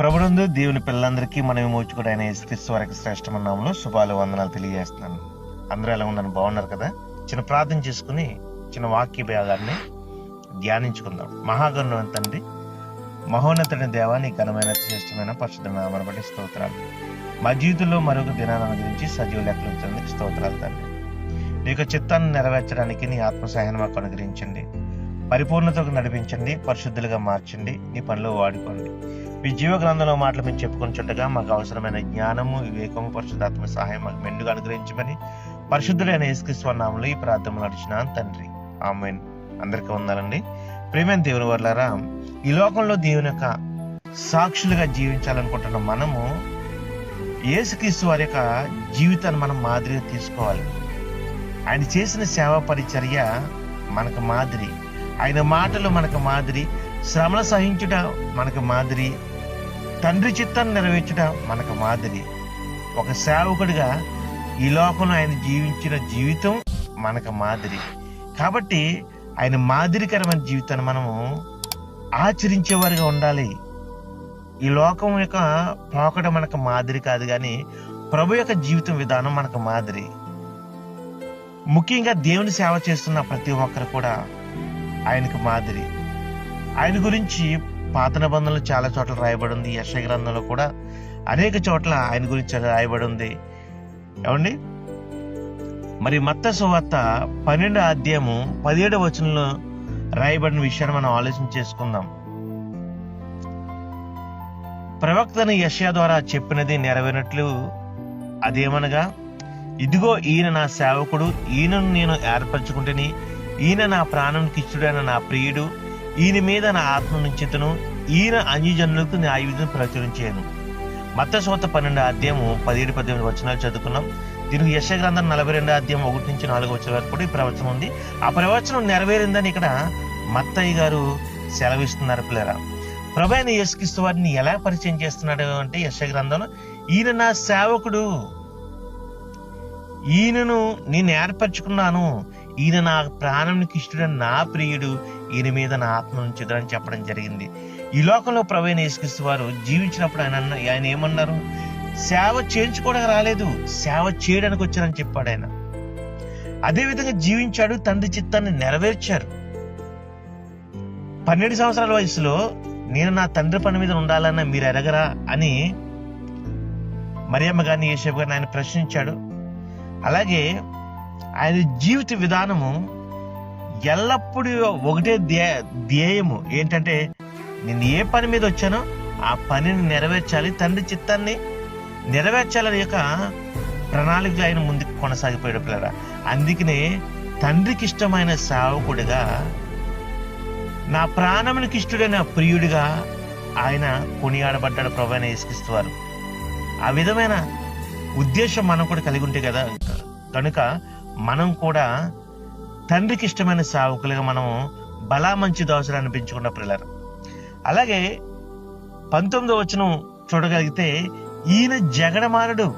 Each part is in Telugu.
ప్రభునందు దేవుని పిల్లలందరికీ మనం మోచుకుడు ఆయన యేసుక్రీస్తు వారికి శ్రేష్టమైన నామంలో శుభాలు వందనాలు తెలియజేస్తున్నాను. అందరూ ఎలా ఉన్నాను బాగున్నారు కదా? చిన్న ప్రార్థన చేసుకుని చిన్న వాక్య భాగాన్ని ధ్యానించుకుందాం. మహాగణం తండ్రి మహోన్నతుడి దేవాన్ని ఘనమైన శ్రేష్టమైన పరిశుద్ధ నామను బట్టి స్తోత్రాలు. మా జీవితంలో మరొక దినాలను గురించి సజీవ లెక్కలు స్తోత్రాలు తండ్రి. నీ యొక్క చిత్తాన్ని నెరవేర్చడానికి నీ ఆత్మ సహాయం మాకు అనుగ్రహించండి. పరిపూర్ణతకు నడిపించండి పరిశుద్ధులుగా మార్చండి నీ పనిలో వాడుకోండి. మీ జీవ గ్రంథంలో మాటలు మేము చెప్పుకొని మాకు అవసరమైన జ్ఞానము వివేకము పరిశుద్ధాత్మ సహాయం మాకు మెండుగా అనుగ్రహించమని పరిశుద్ధులైన యేసుక్రీశ్వరనామంలో ఈ ప్రార్థన నడిచిన తండ్రి. ఆమెన్. అందరికీ ఉండాలండి ప్రేమైన దేవుని వర్లారా ఈ లోకంలో దేవుని యొక్క సాక్షులుగా జీవించాలనుకుంటున్న మనము యేసుక్రీస్తు వారి యొక్క జీవితాన్ని మనం మాదిరిగా తీసుకోవాలి. ఆయన చేసిన సేవా పరిచర్య మనకు మాదిరి. ఆయన మాటలు మనకు మాదిరి శ్రమల సహించుట మనకు మాదిరి తండ్రి చిత్తాన్ని నెరవేర్చుట మనకు మాదిరి. ఒక సేవకుడిగా ఈ లోకంలో ఆయన జీవించిన జీవితం మనకు మాదిరి. కాబట్టి ఆయన మాదిరికరమైన జీవితాన్ని మనము ఆచరించేవారిగా ఉండాలి. ఈ లోకం యొక్క పోకడ మనకు మాదిరి కాదు కానీ ప్రభు యొక్క జీవితం విధానం మనకు మాదిరి. ముఖ్యంగా దేవుని సేవ చేస్తున్న ప్రతి ఒక్కరు కూడా ఆయనకు మాదిరి. ఆయన గురించి పాత నిబంధనలు చాలా చోట్ల రాయబడి ఉంది యశ గ్రంథంలో కూడా అనేక చోట్ల ఆయన గురించి రాయబడి ఉంది ఏమండి? మరి మత్త సువార్త పన్నెండు అధ్యాయము పదిహేడు వచనంలో రాయబడిన విషయాన్ని మనం ఆలోచన చేసుకుందాం. ప్రవక్తను యశయ ద్వారా చెప్పినది నెరవేరినట్లు అదేమనగా ఇదిగో ఈయన నా సేవకుడు ఈయనను నేను ఏర్పరచుకుంటేని ఈయన నా ప్రాణానికి ఇచ్చుడైన నా ప్రియుడు ఈయన మీద నా ఆత్మ నుంచితను ఈయన అన్యజనులకు నా ఆయుధం ప్రచురించాను. మత్తసోత పన్నెండు అధ్యాయము పదిహేడు పద్దెనిమిది వచనాలు చదువుకున్నాం. దీనికి యశ గ్రంథం నలభై రెండు అధ్యాయం ఒకటి నుంచి నాలుగు వచ్చిన వరకు కూడా ఈ ప్రవచనం ఉంది. ఆ ప్రవచనం నెరవేరిందని ఇక్కడ మత్తయ్య గారు సెలవిస్తున్నారు పిల్లరా. ప్రభైన యేసుక్రీస్తు వారిని ఎలా పరిచయం చేస్తున్నాడు అంటే యశ గ్రంథంలో ఈయన నా సేవకుడు ఈయనను నేను ఏర్పరచుకున్నాను ఈయన నా ప్రాణానికి ఇష్టడు నా ప్రియుడు ఈయన మీద నా ఆత్మ ఉంచుదని చెప్పడం జరిగింది. ఈ లోకంలో ప్రవీణ యేసుక్రీస్తు వారు జీవించినప్పుడు ఆయన అన్న ఆయన ఏమన్నారు? సేవ చేయించుకోవడానికి రాలేదు సేవ చేయడానికి వచ్చారని చెప్పాడు ఆయన. అదేవిధంగా జీవించాడు తండ్రి చిత్తాన్ని నెరవేర్చారు. పన్నెండు సంవత్సరాల వయసులో నేను నా తండ్రి పని మీద ఉండాలన్న మీరు ఎరగరా అని మరియమ్మ గారిని యేసేపు గారిని ఆయన ప్రశ్నించాడు. అలాగే ఆయన జీవిత విధానము ఎల్లప్పుడూ ఒకటే ధ్యే ధ్యేయము. ఏంటంటే నేను ఏ పని మీద వచ్చానో ఆ పనిని నెరవేర్చాలి. తండ్రి చిత్తాన్ని నెరవేర్చాలని యొక్క ప్రణాళిక ఆయన ముందుకు కొనసాగిపోయాడు పిల్లరా. అందుకనే తండ్రికి ఇష్టమైన సేవకుడిగా నా ప్రాణమునికి ఇష్టడైన ప్రియుడిగా ఆయన కొనియాడబడ్డాడు ప్రభు అయిన ఆ విధమైన ఉద్దేశం మనం కూడా కలిగి ఉంటే కదా కనుక మనం కూడా తండ్రికి ఇష్టమైన సావుకులుగా మనం బలా మంచి దోశలు అనిపించుకున్న పిల్లలు అలాగే పంతొమ్మిదో వచనం చూడగలిగితే ఈయన జగడమానుడు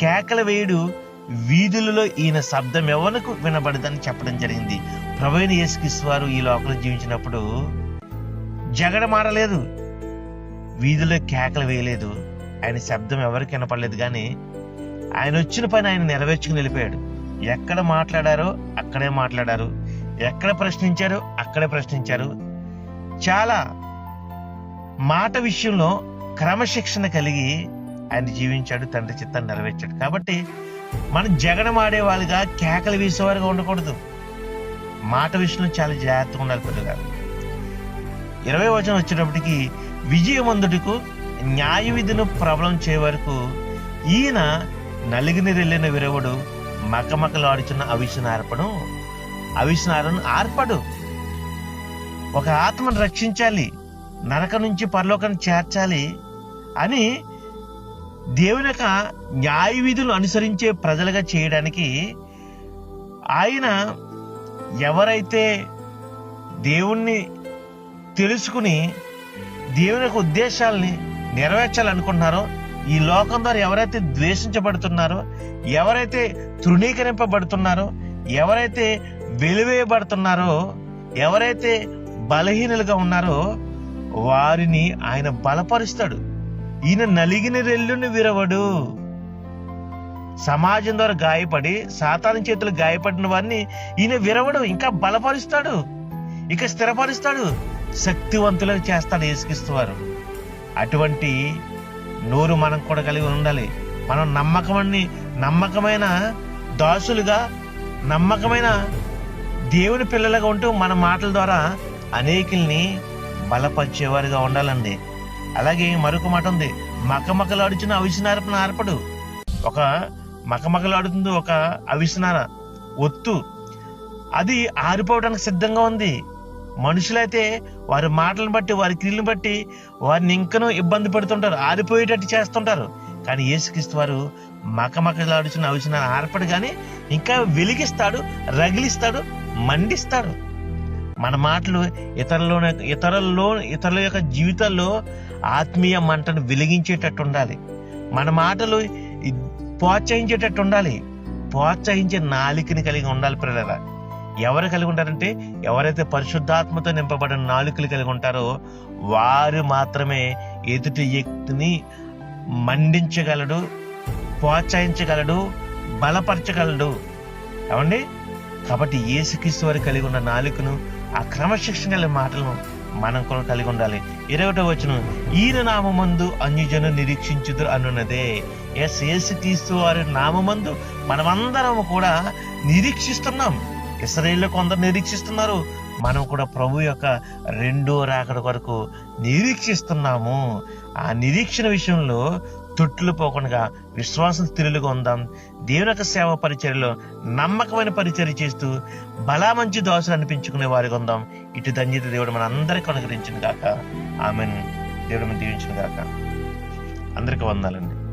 కేకల వేయుడు వీధులలో ఈయన శబ్దం ఎవరికి వినబడదని చెప్పడం జరిగింది. ప్రభైన వారు ఈ లోకంలో జీవించినప్పుడు జగడమాడలేదు వీధిలో కేకలు వేయలేదు ఆయన శబ్దం ఎవరికి వినపడలేదు కానీ ఆయన వచ్చిన పని ఆయన నెరవేర్చుకుని వెళ్ళిపోయాడు. ఎక్కడ మాట్లాడారో అక్కడే మాట్లాడారు. ఎక్కడ ప్రశ్నించారో అక్కడే ప్రశ్నించారు. చాలా మాట విషయంలో క్రమశిక్షణ కలిగి ఆయన జీవించాడు తండ్రి చిత్తాన్ని నెరవేర్చాడు. కాబట్టి మనం జగడమాడేవాళ్ళుగా కేకలు వేసేవారుగా ఉండకూడదు. మాట విషయంలో చాలా జాగ్రత్తగా ఉండాలి పిల్లగా ఇరవై వచనం వచ్చేటప్పటికి విజయవంతుడికు న్యాయ విధిను ప్రబలం చేయ వరకు ఈయన నలిగిని వెళ్ళిన విరవడు మకమకలాడుచున్న ఆడుచున్న అవిషనార్పడం ఆర్పడు. ఒక ఆత్మను రక్షించాలి నరక నుంచి పరలోకం చేర్చాలి అని దేవుని యొక్క న్యాయ విధులు అనుసరించే ప్రజలుగా చేయడానికి ఆయన ఎవరైతే దేవుణ్ణి తెలుసుకుని దేవుని యొక్క ఉద్దేశాలని నెరవేర్చాలనుకుంటున్నారో ఈ లోకం ద్వారా ఎవరైతే ద్వేషించబడుతున్నారో ఎవరైతే తృణీకరింపబడుతున్నారో ఎవరైతే వెలివేయబడుతున్నారో ఎవరైతే బలహీనులుగా ఉన్నారో వారిని ఆయన బలపరుస్తాడు. ఈయన నలిగిన రెల్లుని విరవడు. సమాజం ద్వారా గాయపడి సాతాను చేతులు గాయపడిన వారిని ఈయన విరవడు ఇంకా బలపరుస్తాడు. ఇక స్థిరపరుస్తాడు. శక్తివంతులను చేస్తాడు యేసుక్రీస్తు వారు అటువంటి నోరు మనం కూడా కలిగి ఉండాలి. మనం నమ్మకమని నమ్మకమైన దాసులుగా నమ్మకమైన దేవుని పిల్లలుగా ఉంటూ మన మాటల ద్వారా అనేకుల్ని బలపరిచేవారుగా ఉండాలండి. అలాగే మరొక మాట ఉంది. మకమకలాడుచున్న అవిసినారపన ఆర్పడు. ఒక మకమకలాడుతుంది ఒక అవిసినార ఒత్తు. అది ఆరిపోవడానికి సిద్ధంగా ఉంది. మనుషులైతే వారి మాటలను బట్టి వారి క్రియలను బట్టి వారిని ఇంకనూ ఇబ్బంది పెడుతుంటారు ఆరిపోయేటట్టు చేస్తుంటారు. కానీ యేసుక్రీస్తు వారు మకమకలాడుచున్న అవిసిన ఆర్పడు కానీ ఇంకా వెలిగిస్తాడు రగిలిస్తాడు మండిస్తాడు. మన మాటలు ఇతరుల ఇతరుల్లో ఇతరుల యొక్క జీవితాల్లో ఆత్మీయ మంటను వెలిగించేటట్టు ఉండాలి. మన మాటలు ప్రోత్సహించేటట్టు ఉండాలి. ప్రోత్సహించే నాలికని కలిగి ఉండాలి పిల్లల ఎవరు కలిగి ఉంటారంటే ఎవరైతే పరిశుద్ధాత్మతో నింపబడిన నాలుకలు కలిగి ఉంటారో వారు మాత్రమే ఎదుటి వ్యక్తిని మండించగలడు ప్రోత్సహించగలడు బలపరచగలడు. ఏమండి? కాబట్టి ఏసుక్రీస్తు వారు కలిగి ఉన్న నాలుకను ఆ క్రమశిక్షణ గల మాటలను మనం కూడా కలిగి ఉండాలి. ఇరవటో వచ్చిన ఈయన నామందు అన్యజను నిరీక్షించుదురు అనున్నదే. ఎస్ యేసుక్రీస్తు వారి నామందు మనమందరం కూడా నిరీక్షిస్తున్నాం. ఇస్రాయేల్లో కొందరు నిరీక్షిస్తున్నారు. మనం కూడా ప్రభు యొక్క రెండో రాకడ వరకు నిరీక్షిస్తున్నాము. ఆ నిరీక్షణ విషయంలో తొట్టులు పోకుండా విశ్వాసం స్థిరులుగా ఉందాం. దేవుని యొక్క సేవ పరిచర్లో నమ్మకమైన పరిచర్య చేస్తూ బలా మంచి దోశలు అనిపించుకునే వారికి ఉందాం. ఇటు ధన్యత దేవుడు మన అందరికీ అనుగ్రహించిన కాక ఆమెను. దేవుడు మనం దీవించిన కాక అందరికీ వందాలండి.